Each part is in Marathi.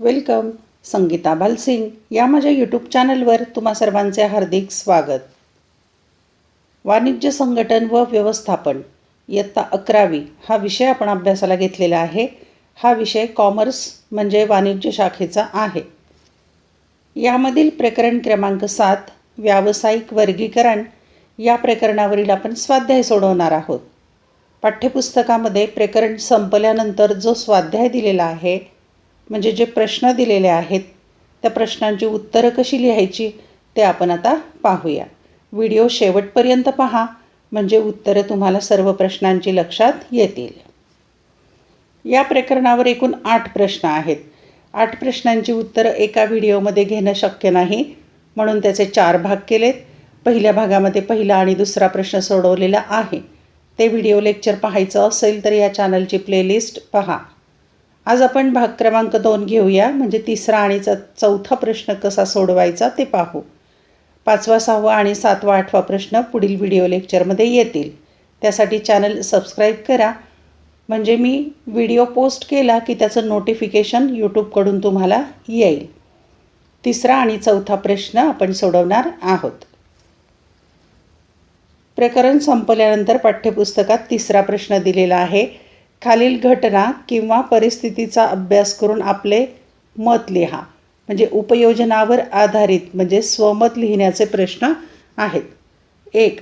वेलकम. संगीता भालसिंग या माझ्या यूट्यूब चॅनलवर तुम्हा सर्वांचे हार्दिक स्वागत. वाणिज्य संघटन व व्यवस्थापन इयत्ता अकरावी हा विषय आपण अभ्यासाला घेतलेला आहे. हा विषय कॉमर्स म्हणजे वाणिज्य शाखेचा आहे. यामधील प्रकरण क्रमांक सात व्यावसायिक वर्गीकरण या प्रकरणावरील आपण स्वाध्याय सोडवणार आहोत. पाठ्यपुस्तकामध्ये प्रकरण संपल्यानंतर जो स्वाध्याय दिलेला आहे म्हणजे जे प्रश्न दिलेले आहेत त्या प्रश्नांची उत्तरं कशी लिहायची ते आपण आता पाहूया. व्हिडिओ शेवटपर्यंत पहा म्हणजे उत्तरं तुम्हाला सर्व प्रश्नांची लक्षात येतील. या प्रकरणावर एकूण आठ प्रश्न आहेत. आठ प्रश्नांची उत्तरं एका व्हिडिओमध्ये घेणं शक्य नाही म्हणून त्याचे चार भाग केलेत. पहिल्या भागामध्ये पहिला आणि दुसरा प्रश्न सोडवलेला आहे. ते व्हिडिओ लेक्चर पाहायचं असेल तर या चॅनलची प्लेलिस्ट पहा. आज आपण भाग क्रमांक दोन घेऊया. म्हणजे तिसरा आणि च चौथा प्रश्न कसा सोडवायचा ते पाहू. पाचवा सहावा आणि सातवा आठवा प्रश्न पुढील व्हिडिओ लेक्चरमध्ये येतील. त्यासाठी चॅनल सबस्क्राईब करा. म्हणजे मी व्हिडिओ पोस्ट केला की त्याचं नोटिफिकेशन यूट्यूबकडून तुम्हाला येईल. तिसरा आणि चौथा प्रश्न आपण सोडवणार आहोत. प्रकरण संपल्यानंतर पाठ्यपुस्तकात तिसरा प्रश्न दिलेला आहे. खालील घटना किंवा परिस्थितीचा अभ्यास करून आपले मत लिहा. म्हणजे उपयोजनावर आधारित म्हणजे स्वमत लिहिण्याचे प्रश्न आहेत. एक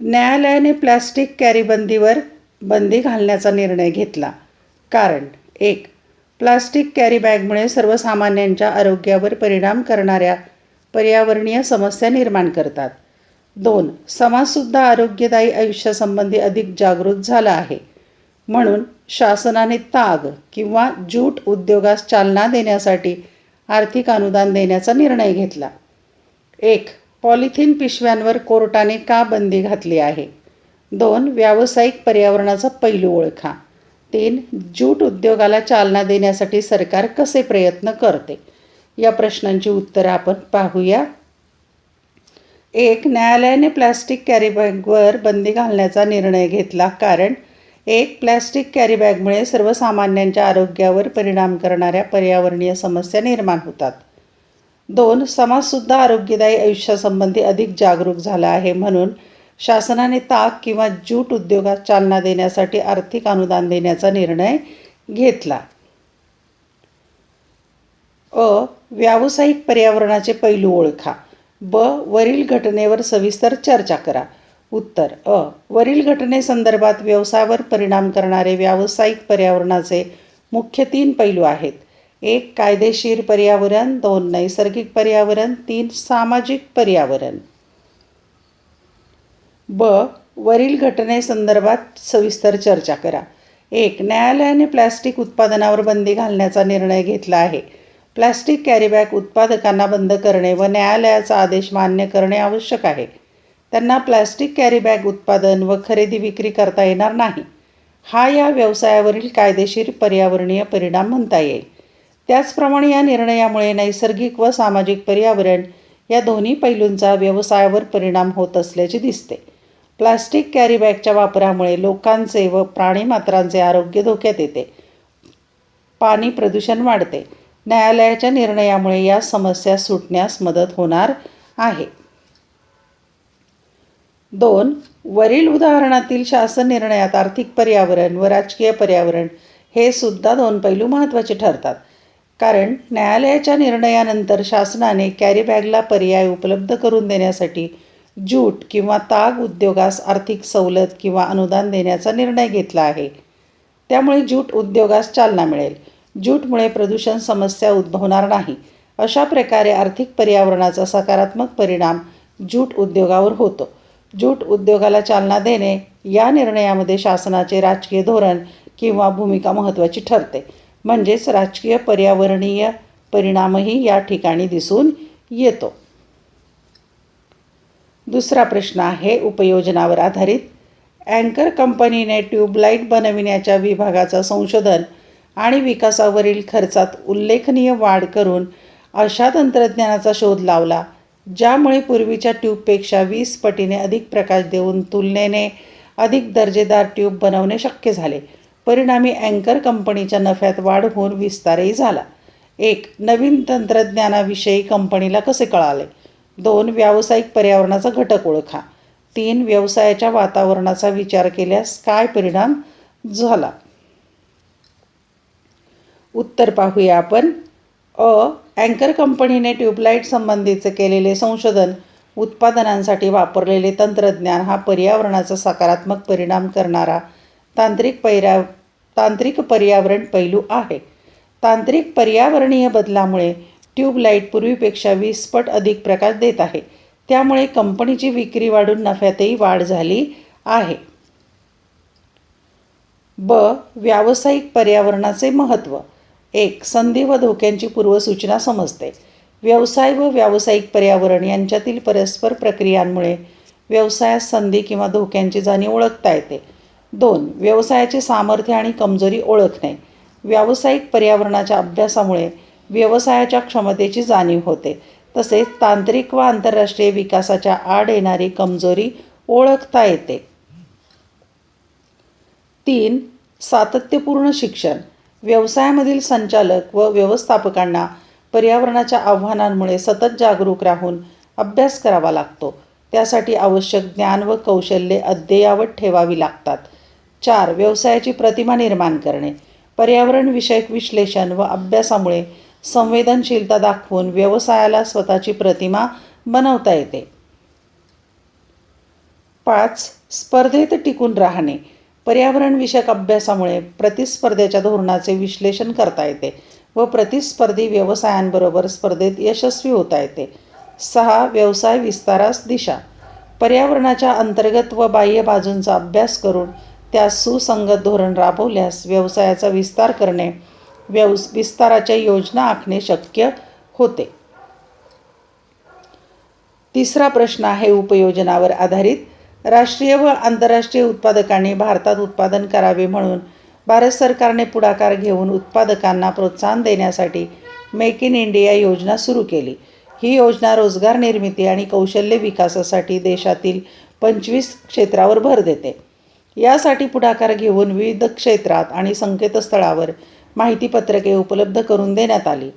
न्यायालयाने प्लॅस्टिक कॅरीबंदीवर बंदी घालण्याचा निर्णय घेतला. कारण एक प्लास्टिक कॅरीबॅगमुळे सर्वसामान्यांच्या आरोग्यावर परिणाम करणाऱ्या पर्यावरणीय समस्या निर्माण करतात. दोन समाजसुद्धा आरोग्यदायी आयुष्यासंबंधी अधिक जागृत झाला आहे. म्हणून शासनाने ताग किंवा जूट उद्योगास चालना देण्यासाठी आर्थिक अनुदान देण्याचा निर्णय घेतला. एक पॉलिथिन पिशव्यांवर कोर्टाने का बंदी घातली आहे? दोन व्यावसायिक पर्यावरणाचा पैलू ओळखा. तीन जूट उद्योगाला चालना देण्यासाठी सरकार कसे प्रयत्न करते? या प्रश्नांची उत्तरं आपण पाहूया. एक न्यायालयाने प्लॅस्टिक कॅरीबॅगवर बंदी घालण्याचा निर्णय घेतला कारण एक प्लॅस्टिक कॅरीबॅगमुळे सर्वसामान्यांच्या आरोग्यावर परिणाम करणाऱ्या पर्यावरणीय समस्या निर्माण होतात. दोन समाजसुद्धा आरोग्यदायी आयुष्यासंबंधी अधिक जागरूक झाला आहे म्हणून शासनाने ताक किंवा जूट उद्योगात चालना देण्यासाठी आर्थिक अनुदान देण्याचा निर्णय घेतला. अ व्यावसायिक पर्यावरणाचे पैलू ओळखा. ब वरील घटनेवर सविस्तर चर्चा करा. उत्तर अ. वरील घटनेसंदर्भात व्यवसायावर परिणाम करणारे व्यावसायिक पर्यावरणाचे मुख्य तीन पैलू आहेत. एक कायदेशीर पर्यावरण. दोन नैसर्गिक पर्यावरण. तीन सामाजिक पर्यावरण. ब वरील घटनेसंदर्भात सविस्तर चर्चा करा. एक न्यायालयाने प्लॅस्टिक उत्पादनावर बंदी घालण्याचा निर्णय घेतला आहे. प्लॅस्टिक कॅरीबॅग उत्पादकांना बंद करणे व न्यायालयाचा आदेश मान्य करणे आवश्यक आहे. त्यांना प्लॅस्टिक कॅरीबॅग उत्पादन व खरेदी विक्री करता येणार नाही. हा या व्यवसायावरील कायदेशीर पर्यावरणीय परिणाम म्हणता येईल. त्याचप्रमाणे या निर्णयामुळे नैसर्गिक व सामाजिक पर्यावरण या दोन्ही पैलूंचा व्यवसायावर परिणाम होत असल्याचे दिसते. प्लास्टिक कॅरीबॅगच्या वापरामुळे लोकांचे व प्राणीमात्रांचे आरोग्य धोक्यात येते. पाणी प्रदूषण वाढते. न्यायालयाच्या निर्णयामुळे या समस्या सुटण्यास मदत होणार आहे. दोन वरील उदाहरणातील शासन निर्णयात आर्थिक पर्यावरण व राजकीय पर्यावरण हे सुद्धा दोन पैलू महत्त्वाचे ठरतात. कारण न्यायालयाच्या निर्णयानंतर शासनाने कॅरीबॅगला पर्याय उपलब्ध करून देण्यासाठी जूट किंवा ताग उद्योगास आर्थिक सवलत किंवा अनुदान देण्याचा निर्णय घेतला आहे. त्यामुळे जूट उद्योगास चालना मिळेल. ज्यूटमुळे प्रदूषण समस्या उद्भवणार नाही. अशा प्रकारे आर्थिक पर्यावरणाचा सकारात्मक परिणाम ज्यूट उद्योगावर होतो. ज्यूट उद्योगाला चालना देणे या निर्णयामध्ये शासनाचे राजकीय धोरण किंवा भूमिका महत्त्वाची ठरते. म्हणजेच राजकीय पर्यावरणीय परिणामही या ठिकाणी दिसून येतो. दुसरा प्रश्न आहे उपयोजनावर आधारित. अँकर कंपनीने ट्यूबलाईट बनविण्याच्या विभागाचा संशोधन आणि विकासावरील खर्चात उल्लेखनीय वाढ करून अशा तंत्रज्ञानाचा शोध लावला ज्यामुळे पूर्वीच्या ट्यूबपेक्षा वीस पटीने अधिक प्रकाश देऊन तुलनेने अधिक दर्जेदार ट्यूब बनवणे शक्य झाले. परिणामी अँकर कंपनीच्या नफ्यात वाढ होऊन विस्तारही झाला. एक नवीन तंत्रज्ञानाविषयी कंपनीला कसे कळाले? दोन व्यावसायिक पर्यावरणाचा घटक ओळखा. तीन व्यवसायाच्या वातावरणाचा विचार केल्यास काय परिणाम झाला? उत्तर पाहूया आपण. अ अँकर कंपनीने ट्यूबलाईट संबंधीचे केलेले संशोधन उत्पादनांसाठी वापरलेले तंत्रज्ञान हा पर्यावरणाचा सकारात्मक परिणाम करणारा तांत्रिक पर्या तांत्रिक पर्यावरण पैलू आहे. तांत्रिक पर्यावरणीय बदलामुळे ट्यूबलाईट पूर्वीपेक्षा वीस पट अधिक प्रकाश देत आहे. त्यामुळे कंपनीची विक्री वाढून नफ्यातही वाढ झाली आहे. ब. व्यावसायिक पर्यावरणाचे महत्त्व. एक संधी व धोक्यांची पूर्वसूचना समजते. व्यवसाय व व्यावसायिक पर्यावरण यांच्यातील परस्पर प्रक्रियांमुळे व्यवसायात संधी किंवा धोक्यांची जाणीव ओळखता येते. दोन व्यवसायाचे सामर्थ्य आणि कमजोरी ओळखणे. व्यावसायिक पर्यावरणाच्या अभ्यासामुळे व्यवसायाच्या क्षमतेची जाणीव होते. तसेच तांत्रिक व आंतरराष्ट्रीय विकासाच्या आड येणारी कमजोरी ओळखता येते. तीन सातत्यपूर्ण शिक्षण. व्यवसायामधील संचालक व व्यवस्थापकांना पर्यावरणाच्या आव्हानांमुळे सतत जागरूक राहून अभ्यास करावा लागतो. त्यासाठी आवश्यक ज्ञान व कौशल्ये अद्ययावत ठेवावी लागतात. चार व्यवसायाची प्रतिमा निर्माण करणे. पर्यावरणविषयक विश्लेषण व अभ्यासामुळे संवेदनशीलता दाखवून व्यवसायाला स्वतःची प्रतिमा बनवता येते. पाच स्पर्धेत टिकून राहणे. पर्यावरणविषयक अभ्यासामुळे प्रतिस्पर्ध्याच्या धोरणाचे विश्लेषण करता येते व प्रतिस्पर्धी व्यवसायांबरोबर स्पर्धेत यशस्वी होता येते. सहा व्यवसाय विस्तारास दिशा. पर्यावरणाच्या अंतर्गत व बाह्य बाजूंचा अभ्यास करून त्यास सुसंगत धोरण राबवल्यास व्यवसायाचा विस्तार करणे व्यवस विस्ताराच्या योजना आखणे शक्य होते. तिसरा प्रश्न आहे उपयोजनावर आधारित. राष्ट्रीय व आंतरराष्ट्रीय उत्पादकांनी भारतात उत्पादन करावे म्हणून भारत सरकारने पुढाकार घेऊन उत्पादकांना प्रोत्साहन देण्यासाठी मेक इन इंडिया योजना सुरू केली. ही योजना रोजगार निर्मिती आणि कौशल्य विकासासाठी देशातील पंचवीस क्षेत्रावर भर देते. यासाठी पुढाकार घेऊन विविध क्षेत्रात आणि संकेतस्थळावर माहितीपत्रके उपलब्ध करून देण्यात आली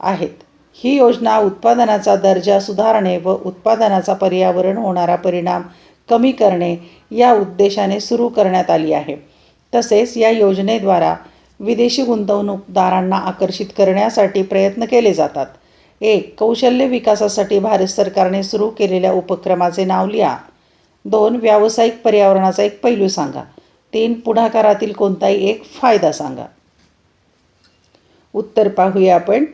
आहेत. ही योजना उत्पादनाचा दर्जा सुधारणे व उत्पादनाचा पर्यावरण होणारा परिणाम कमी करणे या उद्देशाने सुरू करण्यात आली आहे. तसेच या योजनेद्वारा विदेशी गुंतवणूकदारांना आकर्षित करण्यासाठी प्रयत्न केले जातात. एक कौशल्य विकासासाठी भारत सरकारने सुरू केलेल्या उपक्रमाचे नाव लिहा. दोन व्यावसायिक पर्यावरणाचा एक पैलू सांगा. तीन पुढाकारातील कोणताही एक फायदा सांगा. उत्तर पाहूया आपण.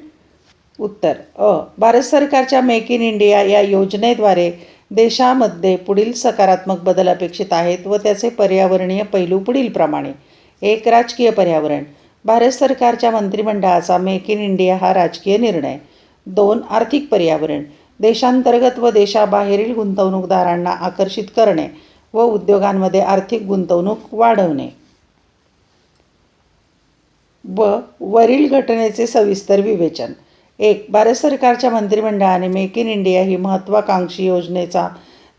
उत्तर अ भारत सरकारच्या मेक इन इंडिया या योजनेद्वारे देशामध्ये पुढील सकारात्मक बदल अपेक्षित आहेत व त्याचे पर्यावरणीय पैलू पुढीलप्रमाणे एक राजकीय पर्यावरण. भारत सरकारच्या मंत्रिमंडळाचा मेक इन इंडिया हा राजकीय निर्णय. दोन आर्थिक पर्यावरण. देशांतर्गत व देशाबाहेरील गुंतवणूकदारांना आकर्षित करणे व उद्योगांमध्ये आर्थिक गुंतवणूक वाढवणे. व वरील घटनेचे सविस्तर विवेचन. एक भारत सरकारच्या मंत्रिमंडळाने मेक इन इंडिया ही महत्त्वाकांक्षी योजनेचा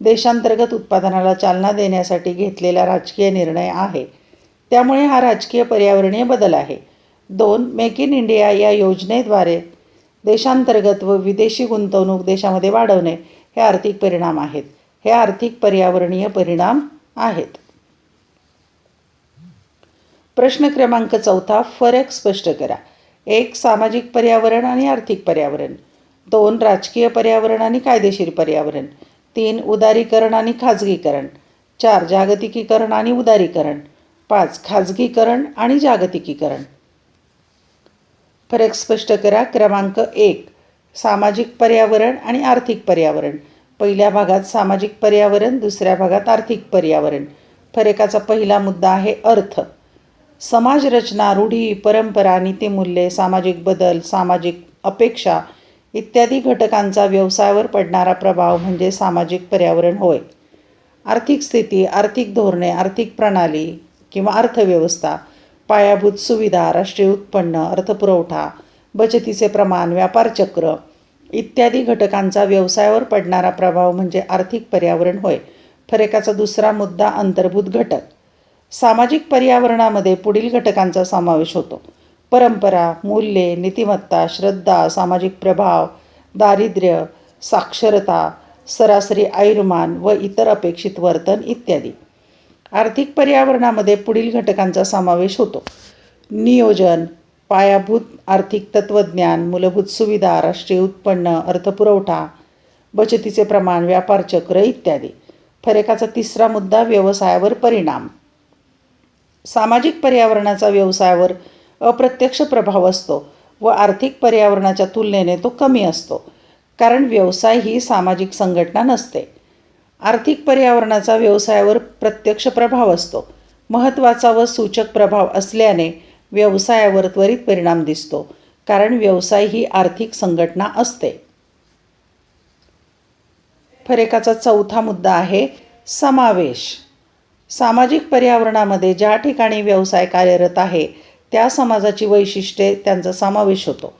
देशांतर्गत उत्पादनाला चालना देण्यासाठी घेतलेला राजकीय निर्णय आहे. त्यामुळे हा राजकीय पर्यावरणीय बदल आहे. दोन मेक इन इंडिया या योजनेद्वारे देशांतर्गत व विदेशी गुंतवणूक देशामध्ये वाढवणे हे आर्थिक परिणाम आहेत. हे आर्थिक पर्यावरणीय परिणाम आहेत. प्रश्न क्रमांक चौथा फरक स्पष्ट करा. एक सामाजिक पर्यावरण आणि आर्थिक पर्यावरण दोन राजकीय पर्यावरण आणि कायदेशीर पर्यावरण तीन उदारीकरण आणि खाजगीकरण चार जागतिकीकरण आणि उदारीकरण पाच खाजगीकरण आणि जागतिकीकरण. फरक स्पष्ट करा. क्रमांक एक सामाजिक पर्यावरण आणि आर्थिक पर्यावरण. पहिल्या भागात सामाजिक पर्यावरण दुसऱ्या भागात आर्थिक पर्यावरण. फरकाचा पहिला मुद्दा आहे अर्थ. समाजरचना रूढी परंपरा नीतिमूल्ये सामाजिक बदल सामाजिक अपेक्षा इत्यादी घटकांचा व्यवसायावर पडणारा प्रभाव म्हणजे सामाजिक पर्यावरण होय. आर्थिक स्थिती आर्थिक धोरणे आर्थिक प्रणाली किंवा अर्थव्यवस्था पायाभूत सुविधा राष्ट्रीय उत्पन्न अर्थपुरवठा बचतीचे प्रमाण व्यापारचक्र इत्यादी घटकांचा व्यवसायावर पडणारा प्रभाव म्हणजे आर्थिक पर्यावरण होय. फरकाचा दुसरा मुद्दा अंतर्भूत घटक. सामाजिक पर्यावरणामध्ये पुढील घटकांचा समावेश होतो. परंपरा मूल्ये नीतिमत्ता श्रद्धा सामाजिक प्रभाव दारिद्र्य साक्षरता सरासरी आयुर्मान व इतर अपेक्षित वर्तन इत्यादी. आर्थिक पर्यावरणामध्ये पुढील घटकांचा समावेश होतो. नियोजन पायाभूत आर्थिक तत्त्वज्ञान मूलभूत सुविधा राष्ट्रीय उत्पन्न अर्थपुरवठा बचतीचे प्रमाण व्यापार चक्र इत्यादी. फरकाचा तिसरा मुद्दा व्यवसायावर परिणाम. सामाजिक पर्यावरणाचा व्यवसायावर अप्रत्यक्ष प्रभाव असतो व आर्थिक पर्यावरणाच्या तुलनेने तो कमी असतो. कारण व्यवसाय ही सामाजिक संघटना नसते. आर्थिक पर्यावरणाचा व्यवसायावर प्रत्यक्ष प्रभाव असतो. महत्त्वाचा व सूचक प्रभाव असल्याने व्यवसायावर त्वरित परिणाम दिसतो. कारण व्यवसाय ही आर्थिक संघटना असते. फरेकाचा चौथा मुद्दा आहे समावेश. सामाजिक पर्यावरणामध्ये ज्या ठिकाणी व्यवसाय कार्यरत आहे त्या समाजाची वैशिष्ट्ये त्यांचा समावेश होतो.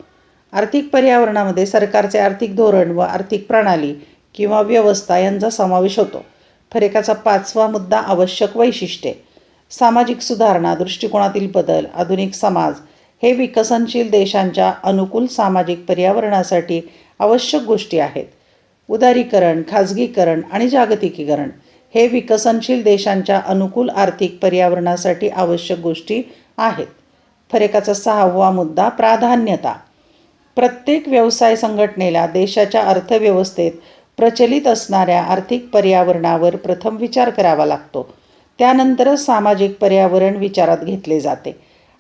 आर्थिक पर्यावरणामध्ये सरकारचे आर्थिक धोरण व आर्थिक प्रणाली किंवा व्यवस्था यांचा समावेश होतो. फरेकाचा पाचवा मुद्दा आवश्यक वैशिष्ट्ये. सामाजिक सुधारणा दृष्टिकोनातील बदल आधुनिक समाज हे विकसनशील देशांच्या अनुकूल सामाजिक पर्यावरणासाठी आवश्यक गोष्टी आहेत. उदारीकरण खाजगीकरण आणि जागतिकीकरण हे विकसनशील देशांच्या अनुकूल आर्थिक पर्यावरणासाठी आवश्यक गोष्टी आहेत. फरेकाचा सहावा मुद्दा प्राधान्यता. प्रत्येक व्यवसाय संघटनेला देशाच्या अर्थव्यवस्थेत प्रचलित असणाऱ्या आर्थिक पर्यावरणावर प्रथम विचार करावा लागतो. त्यानंतरच सामाजिक पर्यावरण विचारात घेतले जाते.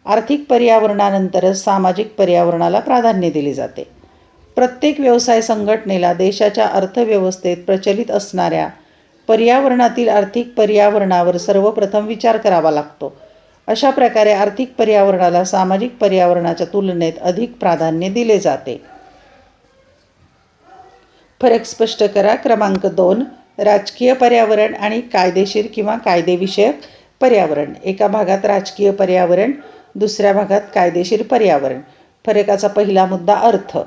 आर्थिक पर्यावरणानंतरच सामाजिक पर्यावरणाला प्राधान्य दिले जाते. प्रत्येक व्यवसाय संघटनेला देशाच्या अर्थव्यवस्थेत प्रचलित असणाऱ्या पर्यावरणातील आर्थिक पर्यावरणावर सर्वप्रथम विचार करावा लागतो. अशा प्रकारे आर्थिक पर्यावरणाला सामाजिक पर्यावरणाच्या तुलनेत अधिक प्राधान्य दिले जाते. फरक स्पष्ट करा. क्रमांक दोन राजकीय पर्यावरण आणि कायदेशीर किंवा कायदेविषयक पर्यावरण. एका भागात राजकीय पर्यावरण दुसऱ्या भागात कायदेशीर पर्यावरण. फरकाचा पहिला मुद्दा अर्थ.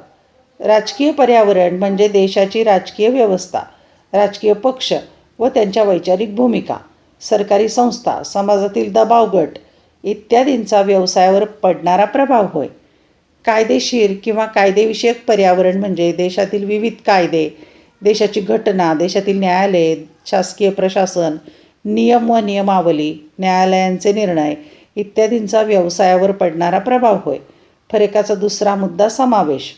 राजकीय पर्यावरण म्हणजे देशाची राजकीय व्यवस्था. राजकीय पक्ष व त्यांच्या वैचारिक भूमिका सरकारी संस्था समाजातील दबाव गट इत्यादींचा व्यवसायावर पडणारा प्रभाव होय. कायदेशीर किंवा कायदेविषयक पर्यावरण म्हणजे देशातील विविध कायदे देशाची घटना देशातील न्यायालये शासकीय प्रशासन नियम व नियमावली न्यायालयांचे निर्णय इत्यादींचा व्यवसायावर पडणारा प्रभाव होय. फरकाचा दुसरा मुद्दा समावेश.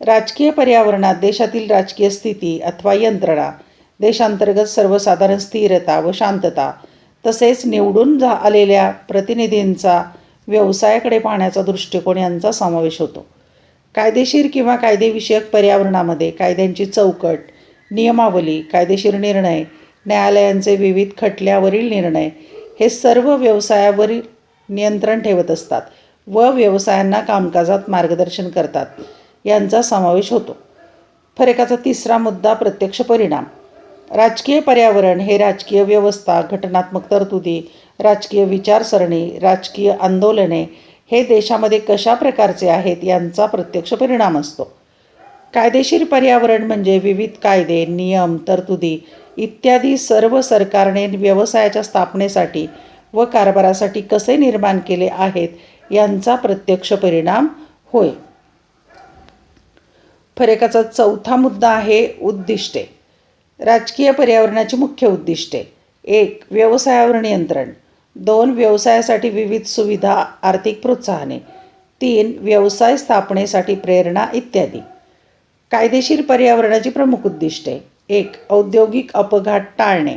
राजकीय पर्यावरणात देशातील राजकीय स्थिती अथवा यंत्रणा देशांतर्गत सर्वसाधारण स्थिरता व शांतता तसेच निवडून जा आलेल्या प्रतिनिधींचा व्यवसायाकडे पाहण्याचा दृष्टिकोन यांचा समावेश होतो. कायदेशीर किंवा कायदेविषयक पर्यावरणामध्ये कायद्यांची चौकट नियमावली कायदेशीर निर्णय न्यायालयांचे विविध खटल्यावरील निर्णय हे सर्व व्यवसायावरील नियंत्रण ठेवत असतात व व्यवसायांना कामकाजात मार्गदर्शन करतात. यांचा समावेश होतो. फरकाचा तिसरा मुद्दा प्रत्यक्ष परिणाम. राजकीय पर्यावरण हे राजकीय व्यवस्था घटनात्मक तरतुदी राजकीय विचारसरणी राजकीय आंदोलने हे देशामध्ये कशा प्रकारचे आहेत यांचा प्रत्यक्ष परिणाम असतो. कायदेशीर पर्यावरण म्हणजे विविध कायदे नियम तरतुदी इत्यादी सर्व सरकारने व्यवसायाच्या स्थापनेसाठी व कारभारासाठी कसे निर्माण केले आहेत यांचा प्रत्यक्ष परिणाम होय. फरकाचा चौथा मुद्दा आहे उद्दिष्टे. राजकीय पर्यावरणाची मुख्य उद्दिष्टे एक व्यवसायावर नियंत्रण. दोन व्यवसायासाठी विविध सुविधा आर्थिक प्रोत्साहने. तीन व्यवसाय स्थापनेसाठी प्रेरणा इत्यादी. कायदेशीर पर्यावरणाची प्रमुख उद्दिष्टे एक औद्योगिक अपघात टाळणे.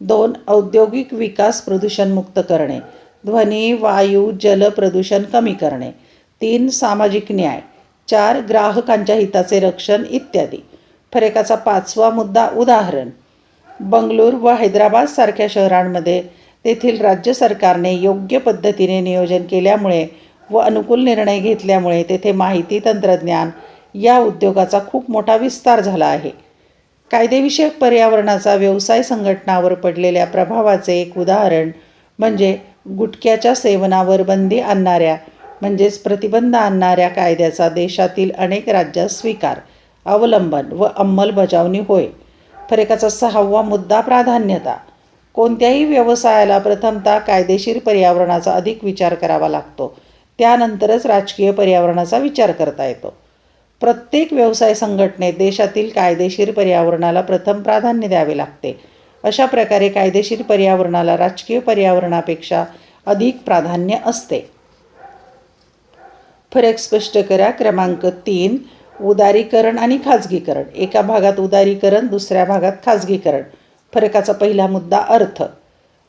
दोन औद्योगिक विकास प्रदूषणमुक्त करणे. ध्वनी वायू जल प्रदूषण कमी करणे. तीन सामाजिक न्याय. चार ग्राहकांच्या हिताचे रक्षण इत्यादी. फरकाचा पाचवा मुद्दा उदाहरण. बंगळूर व हैदराबाद सारख्या शहरांमध्ये तेथील राज्य सरकारने योग्य पद्धतीने नियोजन केल्यामुळे व अनुकूल निर्णय घेतल्यामुळे तेथे माहिती तंत्रज्ञान या उद्योगाचा खूप मोठा विस्तार झाला आहे. कायदेविषयक पर्यावरणाचा व्यवसाय संघटनावर पडलेल्या प्रभावाचे एक उदाहरण म्हणजे गुटख्याच्या सेवनावर बंदी आणणाऱ्या म्हणजेच प्रतिबंध आणणाऱ्या कायद्याचा देशातील अनेक राज्यात स्वीकार. अवलंबन व अंमलबजावणी होय. फरकाचा सहावा मुद्दा प्राधान्यता. कोणत्याही व्यवसायाला प्रथमतः कायदेशीर पर्यावरणाचा अधिक विचार करावा लागतो. त्यानंतरच राजकीय पर्यावरणाचा विचार करता येतो. प्रत्येक व्यवसाय संघटनेत देशातील कायदेशीर पर्यावरणाला प्रथम प्राधान्य द्यावे लागते. अशा प्रकारे कायदेशीर पर्यावरणाला राजकीय पर्यावरणापेक्षा अधिक प्राधान्य असते. फरक स्पष्ट करा. क्रमांक तीन उदारीकरण आणि खाजगीकरण. एका भागात उदारीकरण दुसऱ्या भागात खाजगीकरण. फरकाचा पहिला मुद्दा अर्थ.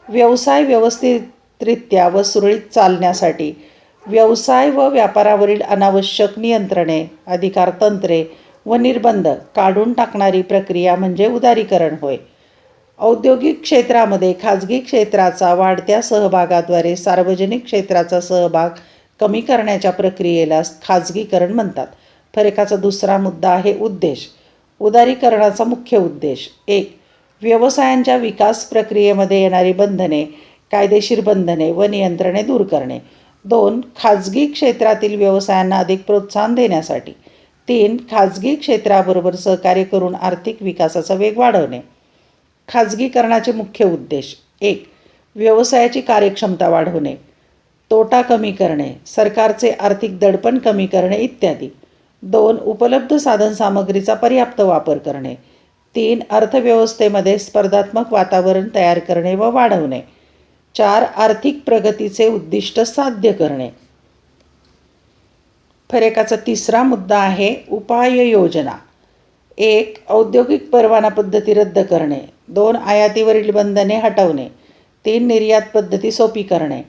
व्यवसाय व्यवस्थितरित्या व सुरळीत चालण्यासाठी व्यवसाय व व्यापारावरील अनावश्यक नियंत्रणे अधिकारतंत्रे व निर्बंध काढून टाकणारी प्रक्रिया म्हणजे उदारीकरण होय. औद्योगिक क्षेत्रामध्ये खाजगी क्षेत्राचा वाढत्या सहभागाद्वारे सार्वजनिक क्षेत्राचा सहभाग कमी करण्याच्या प्रक्रियेला खाजगीकरण म्हणतात. फरकाचा दुसरा मुद्दा आहे उद्देश. उदारीकरणाचा मुख्य उद्देश. एक व्यवसायांच्या विकास प्रक्रियेमध्ये येणारी बंधने कायदेशीर बंधने व नियंत्रणे दूर करणे. दोन खाजगी क्षेत्रातील व्यवसायांना अधिक प्रोत्साहन देण्यासाठी. तीन खाजगी क्षेत्राबरोबर सहकार्य करून आर्थिक विकासाचा वेग वाढवणे. खाजगीकरणाचे मुख्य उद्देश. एक व्यवसायाची कार्यक्षमता वाढवणे. तोटा कमी करणे. सरकारचे आर्थिक दडपण कमी करणे इत्यादी. दोन उपलब्ध साधनसामग्रीचा पर्याप्त वापर करणे. तीन अर्थव्यवस्थेमध्ये स्पर्धात्मक वातावरण तयार करणे व वाढवणे. चार आर्थिक प्रगतीचे उद्दिष्ट साध्य करणे. फरेकाचा तिसरा मुद्दा आहे उपाययोजना एक औद्योगिक परवाना पद्धती रद्द करणे. दोन आयातीवरील बंधने हटवणे. तीन निर्यात पद्धती सोपी करणे.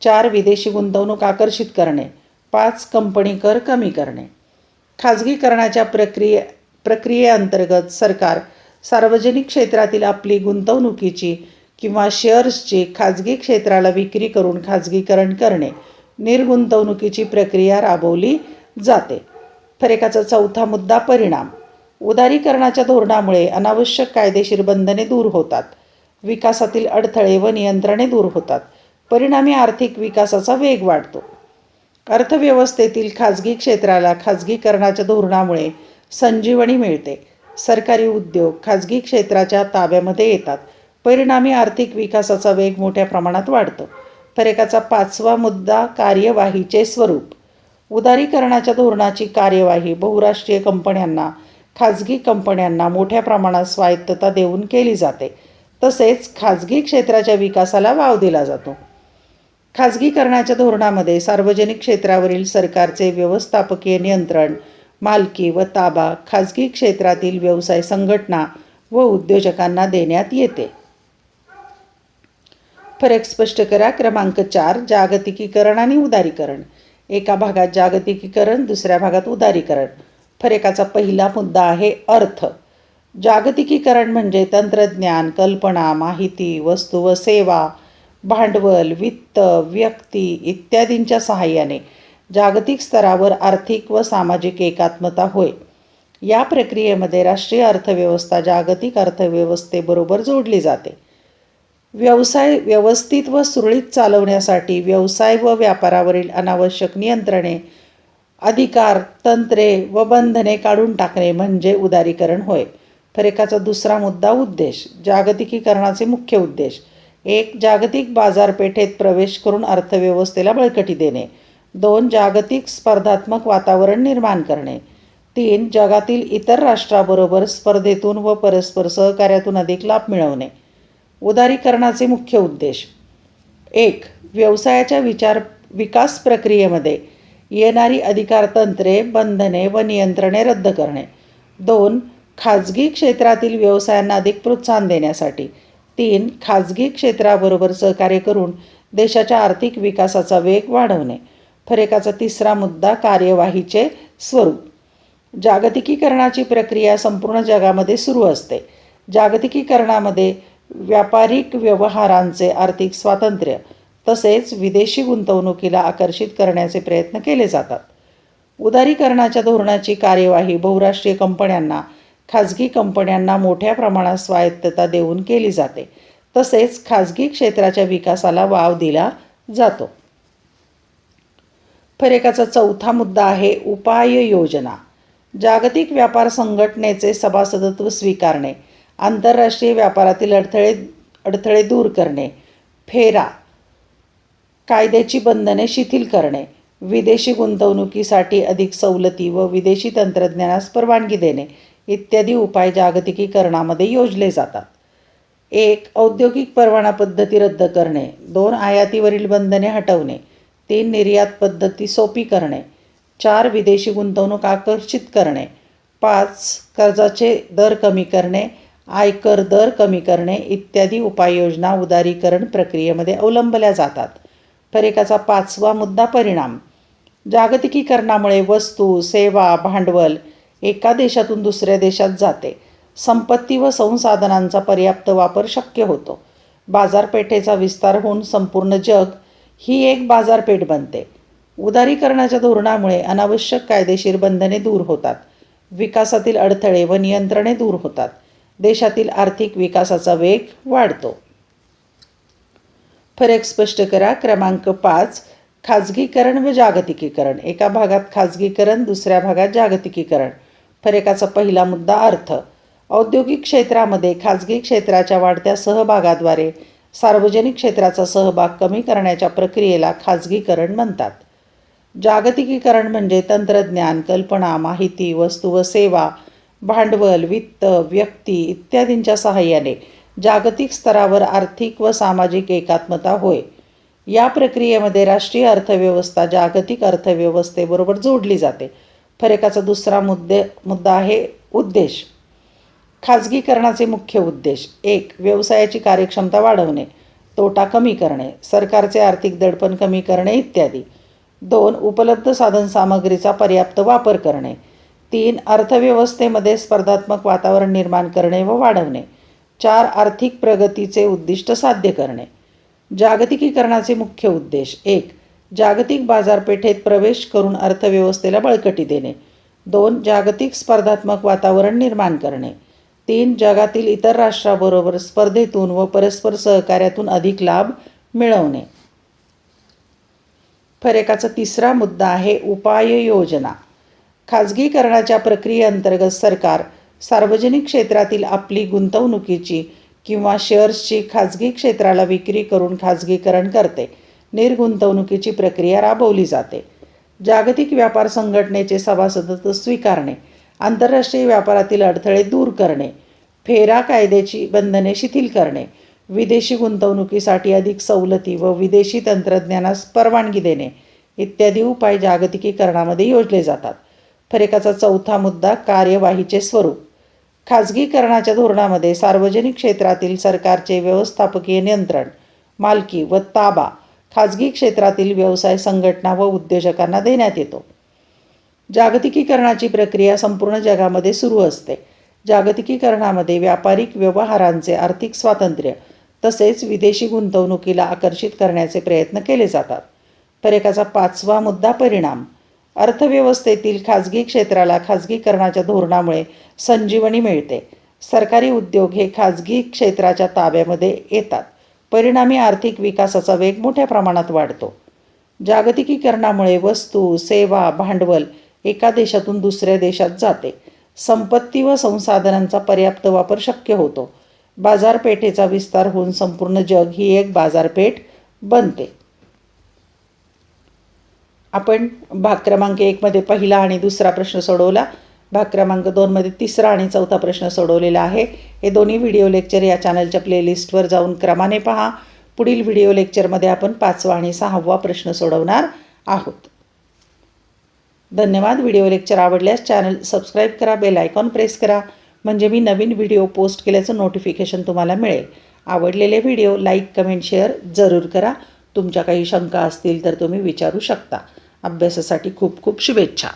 चार विदेशी गुंतवणूक आकर्षित करणे. पाच कंपनी कर कमी करणे. खाजगीकरणाच्या प्रक्रिये प्रक्रियेअंतर्गत सरकार सार्वजनिक क्षेत्रातील आपली गुंतवणुकीची किंवा शेअर्सची खाजगी क्षेत्राला विक्री करून खाजगीकरण करणे निर्गुंतवणुकीची प्रक्रिया राबवली जाते. फरेकाचा चौथा मुद्दा परिणाम. उदारीकरणाच्या धोरणामुळे अनावश्यक कायदेशीर बंधने दूर होतात. विकासातील अडथळे व नियंत्रणे दूर होतात. परिणामी आर्थिक विकासाचा वेग वाढतो. अर्थव्यवस्थेतील खाजगी क्षेत्राला खाजगीकरणाच्या धोरणामुळे संजीवनी मिळते. सरकारी उद्योग खाजगी क्षेत्राच्या ताब्यामध्ये येतात. परिणामी आर्थिक विकासाचा वेग मोठ्या प्रमाणात वाढतो. फरकाचा पाचवा मुद्दा कार्यवाहीचे स्वरूप. उदारीकरणाच्या धोरणाची कार्यवाही बहुराष्ट्रीय कंपन्यांना खाजगी कंपन्यांना मोठ्या प्रमाणात स्वायत्तता देऊन केली जाते. तसेच खाजगी क्षेत्राच्या विकासाला वाव दिला जातो. खाजगीकरणाच्या धोरणामध्ये सार्वजनिक क्षेत्रावरील सरकारचे व्यवस्थापकीय नियंत्रण मालकी व ताबा खाजगी क्षेत्रातील व्यवसाय संघटना व उद्योजकांना देण्यात येते. फरक स्पष्ट करा. क्रमांक चार जागतिकीकरण आणि उदारीकरण. एका भागात जागतिकीकरण दुसऱ्या भागात उदारीकरण. फरकाचा पहिला मुद्दा आहे अर्थ. जागतिकीकरण म्हणजे तंत्रज्ञान कल्पना माहिती वस्तू व सेवा भांडवल वित्त व्यक्ती इत्यादींच्या सहाय्याने जागतिक स्तरावर आर्थिक व सामाजिक एकात्मता होय. या प्रक्रियेमध्ये राष्ट्रीय अर्थव्यवस्था जागतिक अर्थव्यवस्थेबरोबर जोडली जाते. व्यवसाय व्यवस्थित व सुरळीत चालवण्यासाठी व्यवसाय व व्यापारावरील अनावश्यक नियंत्रणे अधिकार तंत्रे व बंधने काढून टाकणे म्हणजे उदारीकरण होय. फरेकाचा दुसरा मुद्दा उद्देश जागतिकीकरणाचे मुख्य उद्देश. एक जागतिक बाजारपेठेत प्रवेश करून अर्थव्यवस्थेला बळकटी देणे. दोन जागतिक स्पर्धात्मक वातावरण निर्माण करणे. तीन जगातील इतर राष्ट्राबरोबर स्पर्धेतून व परस्पर सहकार्यातून अधिक लाभ मिळवणे. उदारीकरणाचे मुख्य उद्देश. एक व्यवसायाच्या विचार विकास प्रक्रियेमध्ये येणारी अधिकारतंत्रे बंधने व नियंत्रणे रद्द करणे. दोन खाजगी क्षेत्रातील व्यवसायांना अधिक प्रोत्साहन देण्यासाठी. तीन खाजगी क्षेत्राबरोबर सहकार्य करून देशाच्या आर्थिक विकासाचा वेग वाढवणे फरेकाचा तिसरा मुद्दा कार्यवाहीचे स्वरूप. जागतिकीकरणाची प्रक्रिया संपूर्ण जगामध्ये सुरू असते. जागतिकीकरणामध्ये व्यापारिक व्यवहारांचे आर्थिक स्वातंत्र्य तसेच विदेशी गुंतवणुकीला आकर्षित करण्याचे प्रयत्न केले जातात. उदारीकरणाच्या धोरणाची कार्यवाही बहुराष्ट्रीय कंपन्यांना खाजगी कंपन्यांना मोठ्या प्रमाणात स्वायत्तता देऊन केली जाते. तसेच खाजगी क्षेत्राच्या विकासाला वाव दिला जातो. फरेकाचा चौथा मुद्दा आहे उपाययोजना जागतिक व्यापार संघटनेचे सभासदत्व स्वीकारणे आंतरराष्ट्रीय व्यापारातील अडथळे अडथळे दूर करणे फेरा कायद्याची बंधने शिथिल करणे विदेशी गुंतवणुकीसाठी अधिक सवलती व विदेशी तंत्रज्ञानास परवानगी देणे इत्यादी उपाय जागतिकीकरणामध्ये योजले जातात. एक औद्योगिक परवाना पद्धती रद्द करणे. दोन आयातीवरील बंधने हटवणे. तीन निर्यात पद्धती सोपी करणे. चार विदेशी गुंतवणूक आकर्षित करणे. पाच कर्जाचे दर कमी करणे. आयकर दर कमी करणे. इत्यादी उपाययोजना उदारीकरण प्रक्रियेमध्ये अवलंबल्या जातात. फरेकाचा पाचवा मुद्दा परिणाम. जागतिकीकरणामुळे वस्तू सेवा भांडवल एका देशातून दुसऱ्या देशात जाते. संपत्ती व संसाधनांचा पर्याप्त वापर शक्य होतो. बाजारपेठेचा विस्तार होऊन संपूर्ण जग ही एक बाजारपेठ बनते. उदारीकरणाच्या धोरणामुळे अनावश्यक कायदेशीर बंधने दूर होतात. विकासातील अडथळे व नियंत्रणे दूर होतात. देशातील आर्थिक विकासाचा वेग वाढतो. फरक स्पष्ट करा. क्रमांक पाच खाजगीकरण व जागतिकीकरण. एका भागात खाजगीकरण दुसऱ्या भागात जागतिकीकरण. फरकाचा पहिला मुद्दा अर्थ. औद्योगिक क्षेत्रामध्ये खाजगी क्षेत्राच्या वाढत्या सहभागाद्वारे सार्वजनिक क्षेत्राचा सहभाग कमी करण्याच्या प्रक्रियेला खाजगीकरण म्हणतात. जागतिकीकरण म्हणजे तंत्रज्ञान कल्पना माहिती वस्तू व सेवा भांडवल वित्त व्यक्ती इत्यादींच्या सहाय्याने जागतिक स्तरावर आर्थिक व सामाजिक एकात्मता होय. या प्रक्रियेमध्ये राष्ट्रीय अर्थव्यवस्था जागतिक अर्थव्यवस्थेबरोबर जोडली जाते. फरकाचा दुसरा मुद्दे मुद्दा आहे उद्देश. खाजगीकरणाचे मुख्य उद्देश. एक व्यवसायाची कार्यक्षमता वाढवणे. तोटा कमी करणे. सरकारचे आर्थिक दडपण कमी करणे इत्यादी. दोन उपलब्ध साधनसामग्रीचा पर्याप्त वापर करणे. तीन अर्थव्यवस्थेमध्ये स्पर्धात्मक वातावरण निर्माण करणे व वाढवणे. चार आर्थिक प्रगतीचे उद्दिष्ट साध्य करणे. जागतिकीकरणाचे मुख्य उद्देश. एक जागतिक बाजारपेठेत प्रवेश करून अर्थव्यवस्थेला बळकटी देणे. दोन जागतिक स्पर्धात्मक वातावरण निर्माण करणे. तीन जगातील इतर राष्ट्राबरोबर स्पर्धेतून व परस्पर सहकार्यातून अधिक लाभ मिळवणे. फरेकाचा तिसरा मुद्दा आहे उपाययोजना खाजगीकरणाच्या प्रक्रियेअंतर्गत सरकार सार्वजनिक क्षेत्रातील आपली गुंतवणुकीची किंवा शेअर्सची खाजगी क्षेत्राला विक्री करून खाजगीकरण करते. निर्गुंतवणुकीची प्रक्रिया राबवली जाते. जागतिक व्यापार संघटनेचे सभासदत्व स्वीकारणे आंतरराष्ट्रीय व्यापारातील अडथळे दूर करणे फेरा कायद्याची बंधने शिथिल करणे विदेशी गुंतवणुकीसाठी अधिक सवलती व विदेशी तंत्रज्ञानास परवानगी देणे इत्यादी उपाय जागतिकीकरणामध्ये योजले जातात. फरेकाचा चौथा मुद्दा कार्यवाहीचे स्वरूप. खाजगीकरणाच्या धोरणामध्ये सार्वजनिक क्षेत्रातील सरकारचे व्यवस्थापकीय नियंत्रण मालकी व ताबा खाजगी क्षेत्रातील व्यवसाय संघटना व उद्योजकांना देण्यात येतो. जागतिकीकरणाची प्रक्रिया संपूर्ण जगामध्ये सुरू असते. जागतिकीकरणामध्ये व्यापारिक व्यवहारांचे आर्थिक स्वातंत्र्य तसेच विदेशी गुंतवणुकीला आकर्षित करण्याचे प्रयत्न केले जातात. परेकाचा पाचवा मुद्दा परिणाम. अर्थव्यवस्थेतील खाजगी क्षेत्राला खाजगीकरणाच्या धोरणामुळे संजीवनी मिळते. सरकारी उद्योग हे खाजगी क्षेत्राच्या ताब्यामध्ये येतात. परिणामी आर्थिक विकासाचा वेग मोठ्या प्रमाणात वाढतो. जागतिकीकरणामुळे वस्तू सेवा भांडवल एका देशातून दुसऱ्या देशात जाते. संपत्ती व संसाधनांचा पर्याप्त वापर शक्य होतो. बाजारपेठेचा विस्तार होऊन संपूर्ण जग ही एक बाजारपेठ बनते. आपण भाग क्रमांक एकमध्ये पहिला आणि दुसरा प्रश्न सोडवला. भाग क्रमांक दोनमध्ये तिसरा आणि चौथा प्रश्न सोडवलेला आहे. हे दोन्ही व्हिडिओ लेक्चर या चॅनलच्या प्लेलिस्टवर जाऊन क्रमाने पहा. पुढील व्हिडिओ लेक्चरमध्ये आपण पाचवा आणि सहावा प्रश्न सोडवणार आहोत. धन्यवाद. व्हिडिओ लेक्चर आवडल्यास चॅनल सबस्क्राईब करा बेल आयकॉन प्रेस करा. म्हणजे मी नवीन व्हिडिओ पोस्ट केल्याचं नोटिफिकेशन तुम्हाला मिळेल. आवडलेले व्हिडिओ लाईक कमेंट शेअर जरूर करा. तुमच्या काही शंका असतील तर तुम्ही विचारू शकता. अभ्यासासाठी खूप खूप शुभेच्छा.